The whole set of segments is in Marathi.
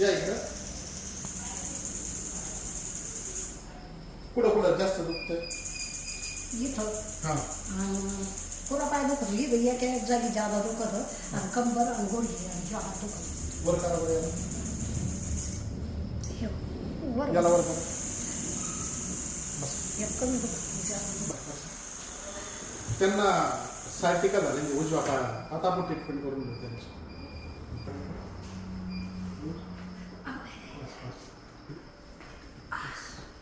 या इकडं. कुठं कुठं? जास्त दुखतंय इथं? हां. पुरा पाय दुखत इथं एका एक जागी जादा दुखत आणि कंबर आणि गुडघे आणि जादा दुखत. वर करा बरं याला. हे वर याला वर करा. हे कमी दुखत जादा दुखत. त्यांना सायटिका झाली म्हणजे उजवा पाया. आता आपण ट्रीटमेंट करून घेऊ त्यांची.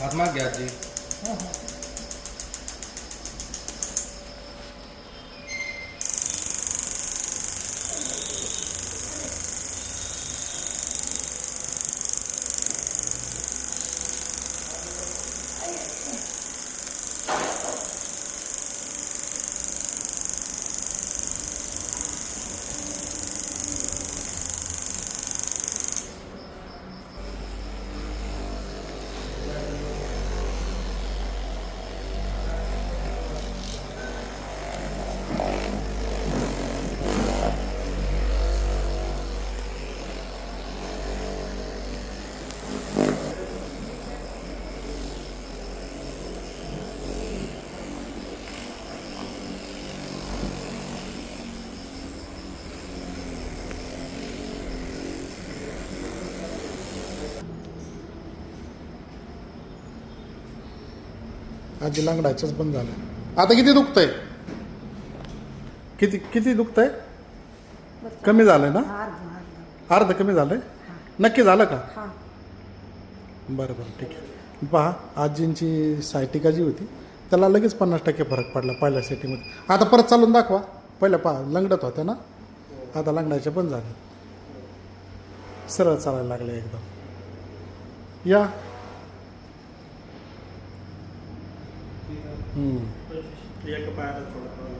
चालतंय आता पण आजी लांगडायचंच बंद झालं आता किती दुखतंय? किती किती दुखतंय? कमी झालंय ना? अर्ध कमी झालंय? नक्की झालं का? हा. बरं बरं ठीक आहे. पहा आजींची सायटिका जी होती त्याला लगेच पन्नास टक्के फरक पडला पहिल्या सेटिंगमध्ये आता परत चालून दाखवा. पहिल्या पहा लंगडत होत्या ना? आता लंगडायचे पण झाले. सरळ चालायला लागले एकदम. या. ਹੂੰ। ਇੱਕ ਪੈਰ ਥੋੜਾ